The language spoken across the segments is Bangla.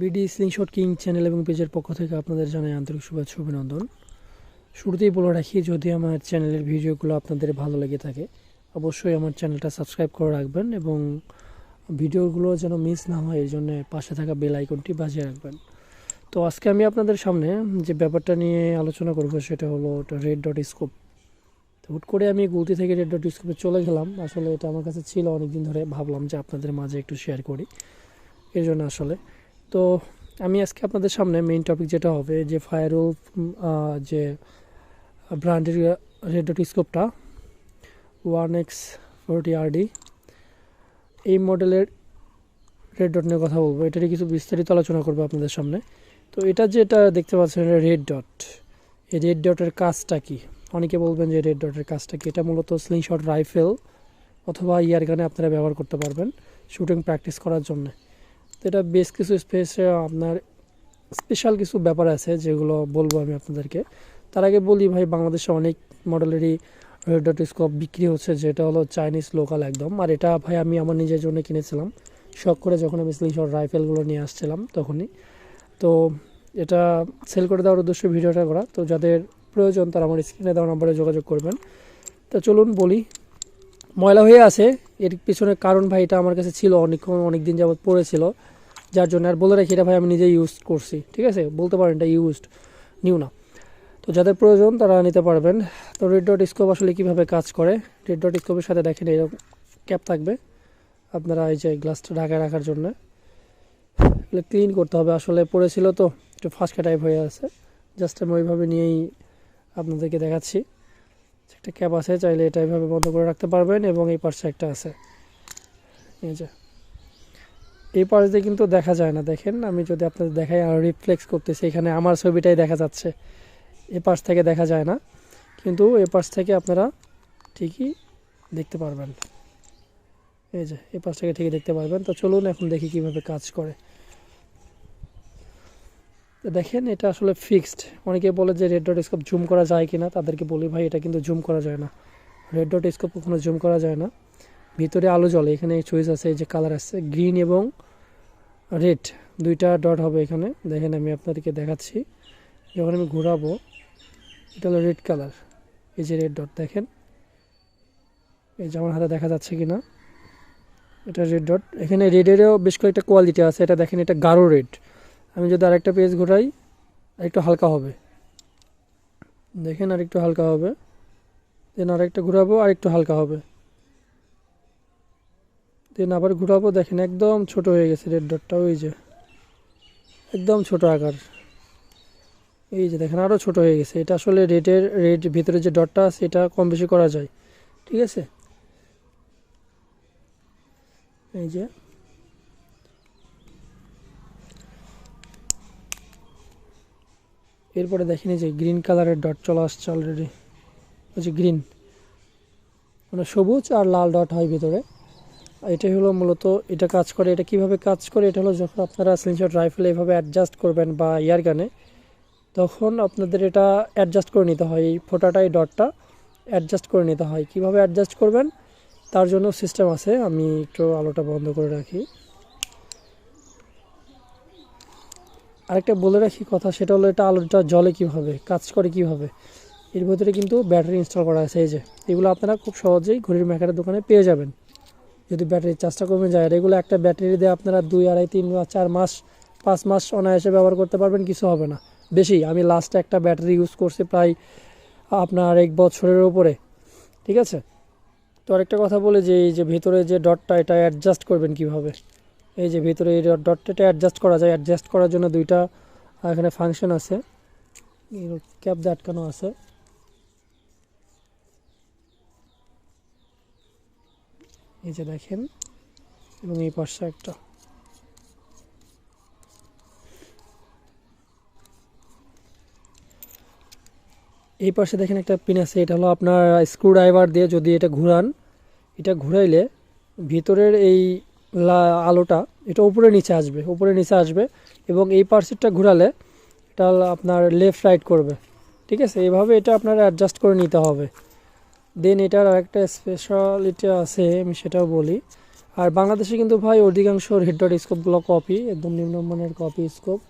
বিডি স্লিংশট কিং চ্যানেল এবং পেজের পক্ষ থেকে আপনাদের জানাই আন্তরিক শুভেচ্ছা অভিনন্দন। শুরুতেই বলে রাখি, যদি আমার চ্যানেলের ভিডিওগুলো আপনাদের ভালো লেগে থাকে, অবশ্যই আমার চ্যানেলটা সাবস্ক্রাইব করে রাখবেন এবং ভিডিওগুলো যেন মিস না হয়, এই জন্য পাশে থাকা বেল আইকনটি বাজিয়ে রাখবেন। তো আজকে আমি আপনাদের সামনে যে ব্যাপারটা নিয়ে আলোচনা করব সেটা হলো রেড ডট স্কোপ তো হুট করে আমি গুলতি থেকে রেড ডট স্কোপে চলে গেলাম। আসলে এটা আমার কাছে ছিল অনেকদিন ধরে, ভাবলাম যে আপনাদের মাঝে একটু শেয়ার করি। এর জন্য আসলে তো আমি আজকে আপনাদের সামনে মেইন টপিক যেটা হবে, যে ফায়ারুল যে ব্র্যান্ডের রেড ডট স্কোপটা ওয়ান এক্স ফোরটি আরডি এই মডেলের রেড ডট নিয়ে কথা বলব। এটারই কিছু বিস্তারিত আলোচনা করব আপনাদের সামনে। তো এটা যেটা দেখতে পাচ্ছেন, এটা রেড ডট এই রেড ডটের কাজটা কি? অনেকে বলবেন যে রেড ডটের কাজটা কি? এটা মূলত স্লিংশট রাইফেল অথবা ইয়ার গানে আপনারা ব্যবহার করতে পারবেন শুটিং প্র্যাকটিস করার জন্য। তো এটা বেশ কিছু স্পেসে আপনার স্পেশাল কিছু ব্যাপার আছে যেগুলো বলব আমি আপনাদেরকে। তার আগে বলি ভাই, বাংলাদেশে অনেক মডেলেরই ডট স্কোপ বিক্রি হচ্ছে, যেটা হলো চাইনিজ লোকাল একদম। আর এটা ভাই, আমি আমার নিজের জন্য কিনেছিলাম। শখ করে যখন আমি স্লিংশট রাইফেলগুলো নিয়ে আসছিলাম তখনই। তো এটা সেল করে দেওয়ার উদ্দেশ্যে ভিডিওটা করা। তো যাদের প্রয়োজন তারা আমার স্ক্রিনে দেওয়া নাম্বারে যোগাযোগ করবেন। তো চলুন বলি, ময়লা হয়ে আছে। এর পিছনে কারণ ভাই, এটা আমার কাছে ছিল অনেকক্ষণ অনেক দিন যাবত পড়েছিল। যার জন্য আর বলে রাখি, এটা ভাই আমি নিজে ইউজ করছি, ঠিক আছে? বলতে পারেন এটা ইউজড নিউ না। তো যাদের প্রয়োজন তারা নিতে পারবেন। তো রেড ডট স্কোপ আসলে কীভাবে কাজ করে? রেড ডট স্কোপের সাথে দেখেন এরকম ক্যাপ থাকবে। আপনারা এই যে গ্লাসটা ঢাকায় রাখার জন্য। এগুলো ক্লিন করতে হবে। আসলে পড়েছিল তো, একটু ফাঁসকা টাইপ হয়ে আছে। জাস্ট আমি ওইভাবে নিয়েই আপনাদেরকে দেখাচ্ছি। একটা ক্যাপ আছে, চাইলে এটা এইভাবে বন্ধ করে রাখতে পারবেন এবং এই পাশে একটা আছে। এই যে। এই পাশ দিয়ে কিন্তু দেখা যায় না, দেখেন। আমি যদি আপনাদের দেখাই আর রিফ্লেক্স করতেছি, এখানে আমার ছবিটাই দেখা যাচ্ছে। এ পাশ থেকে দেখা যায় না। কিন্তু এ পাশ থেকে আপনারা ঠিকই দেখতে পারবেন। এই যে, এ পাশ থেকে ঠিকই দেখতে পারবেন। তো চলুন এখন দেখি কীভাবে কাজ করে। দেখেন, এটা আসলে ফিক্সড অনেকে বলে যে রেড ডট স্কোপ জুম করা যায় কিনা, তাদেরকে বলি, ভাই, এটা কিন্তু জুম করা যায় না। রেড ডট স্কোপ কখনো জুম করা যায় না। ভিতরে আলো জ্বলে, এখানে চয়েস আছে, এই যে কালার আছে গ্রিন এবং রেড দুইটা ডট হবে এখানে। দেখেন আমি আপনাদেরকে দেখাচ্ছি, যখন আমি ঘোরাবো, এটা হলো রেড কালার এই যে রেড ডট দেখেন। এই যে আমার হাতে দেখা যাচ্ছে কি না এটা রেড ডট এখানে রেডেরও বেশ কয়েকটা কোয়ালিটি আছে, এটা দেখেন, এটা গাঢ় রেড আমি যদি আরেকটা পেজ ঘোরাই, আরেকটু হালকা হবে। দেখেন আরেকটু হালকা হবে। দেন আরেকটা ঘোরাবো, আরেকটু হালকা হবে। দেন আবার ঘোরাবো, দেখেন একদম ছোট হয়ে গেছে রেড ডটটা ওই যে। একদম ছোট আকার। এই যে দেখেন আরও ছোট হয়ে গেছে। এটা আসলে রেডের রেড ভিতরে যে ডটটা আছে, এটা কম বেশি করা যায়। ঠিক আছে? এই যে। এরপরে দেখেন এই যে গ্রিন কালারের ডট চলে আসছে অলরেডি ওই যে গ্রিন মানে সবুজ আর লাল ডট হয় ভিতরে। এটাই হলো মূলত, এটা কাজ করে, এটা কীভাবে কাজ করে, এটা হলো যখন আপনারা স্লিংশট রাইফেল এভাবে অ্যাডজাস্ট করবেন বা ইয়ার গানে, তখন আপনাদের এটা অ্যাডজাস্ট করে নিতে হয়। এই ফোটাটাই ডটটা অ্যাডজাস্ট করে নিতে হয়। কীভাবে অ্যাডজাস্ট করবেন? তার জন্য সিস্টেম আছে, আমি একটু আলোটা বন্ধ করে রাখি। আরেকটা বলে রাখি কথা, সেটা হলো এটা আলোটা জলে কীভাবে, কাজ করে কীভাবে। এর ভিতরে কিন্তু ব্যাটারি ইনস্টল করা আছে, এই যে। এগুলো আপনারা খুব সহজেই ঘড়ির মেকারের দোকানে পেয়ে যাবেন। যদি ব্যাটারির চার্জটা কমে যায় আর এগুলো একটা ব্যাটারি দিয়ে আপনারা দুই আড়াই, তিন বা চার মাস, পাঁচ মাস অনায়াসে ব্যবহার করতে পারবেন, কিছু হবে না। বেশি, আমি লাস্টে একটা ব্যাটারি ইউজ করছি প্রায় আপনার এক বছরের ওপরে ঠিক আছে? তো আরেকটা কথা বলে যে, এই যে ভিতরে যে ডটটা, এটা অ্যাডজাস্ট করবেন কীভাবে? এই যে ভিতরে এই ডটটা এটা অ্যাডজাস্ট করা যায়। অ্যাডজাস্ট করার জন্য দুইটা এখানে ফাংশন আছে। ক্যাপ দিয়ে আটকানো আছে এই যে দেখেন, এবং এই পাশে একটা। এই পাশে দেখেন একটা পিন আছে, এটা হলো আপনার স্ক্রু ড্রাইভার দিয়ে যদি এটা ঘুরান, এটা ঘুরাইলে ভিতরের এই আলোটা, এটা উপরে নিচে আসবে, উপরে নিচে আসবে, এবং এই পার্সেটটা ঘুরালে এটা আপনার লেফট রাইট করবে। ঠিক আছে? এইভাবে এটা আপনার অ্যাডজাস্ট করে নিতে হবে। দেন এটার আরেকটা স্পেশালিটি আছে, আমি সেটাও বলি। আর বাংলাদেশে কিন্তু ভাই অধিকাংশ রেড স্কোপগুলো কপি একদম নিম্নমানের কপি স্কোপ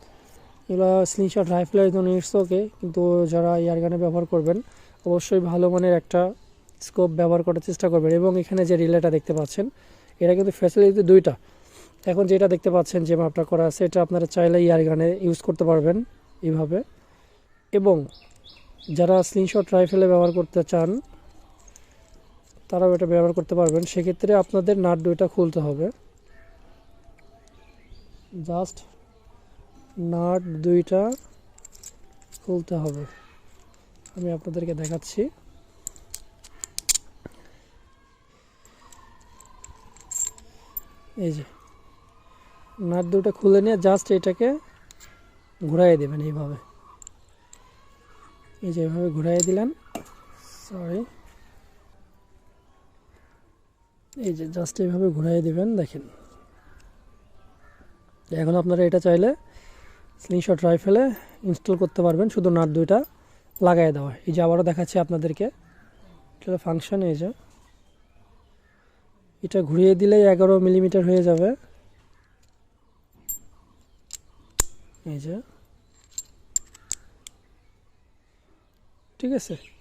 এগুলো স্লিংশট রাইফেলের জন্য ইটস ওকে কিন্তু যারা এয়ারগানে ব্যবহার করবেন, অবশ্যই ভালো মানের একটা স্কোপ ব্যবহার করার চেষ্টা করবেন। এবং এখানে যে রিলেটা দেখতে পাচ্ছেন, এটা কিন্তু ফ্যাসিলিটি দুইটা। এখন যেটা দেখতে পাচ্ছেন যে মাপটা করা আছে, এটা আপনারা চাইলে এয়ারগানে ইউজ করতে পারবেন এইভাবে। এবং যারা স্লিংশট রাইফেলে ব্যবহার করতে চান তারাও এটা ব্যবহার করতে পারবেন। সেক্ষেত্রে আপনাদের নাট দুইটা খুলতে হবে। জাস্ট নাট দুইটা খুলতে হবে। আমি আপনাদেরকে দেখাচ্ছি। এই যে, নাট দুটো খুলে নিয়ে জাস্ট এটাকে ঘুরাই দেবেন এইভাবে। এই যে এভাবে ঘুরাই দিলেন। সরি। এই যে জাস্ট এইভাবে ঘুরাই দিবেন, দেখেন। এখন আপনারা এটা চাইলে স্লিংশট রাইফেলে ইনস্টল করতে পারবেন, শুধু নাট দুইটা লাগাই দেওয়া। এই যে আবারও দেখাচ্ছি আপনাদেরকে। এটা ফাংশন এই যে। এটা ঘুরিয়ে দিলেই এগারো মিলিমিটার হয়ে যাবে। এই যে। ঠিক আছে?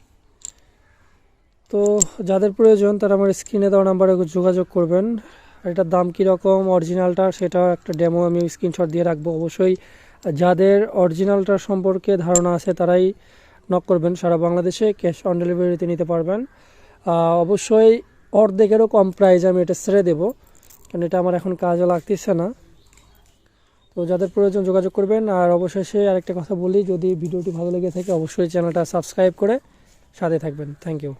তো যাদের প্রয়োজন তারা আমার স্ক্রিনে দেওয়া নাম্বারে যোগাযোগ করবেন। এটার দাম কীরকম অরিজিনালটা সেটা একটা ডেমো আমি স্ক্রিনশট দিয়ে রাখব অবশ্যই। যাদের অরিজিনালটার সম্পর্কে ধারণা আছে তারাই নক করবেন, সারা বাংলাদেশে ক্যাশ অন ডেলিভারিতে নিতে পারবেন। অবশ্যই অর্ধেকেরও কম প্রাইজ আমি এটা ছেড়ে দেবো, কারণ এটা আমার এখন কাজে লাগতেছে না। তো যাদের প্রয়োজন যোগাযোগ করবেন, আর অবশেষে আরেকটা কথা বলি, যদি ভিডিওটি ভালো লেগে থাকে অবশ্যই চ্যানেলটা সাবস্ক্রাইব করে সাথে থাকবেন। Thank you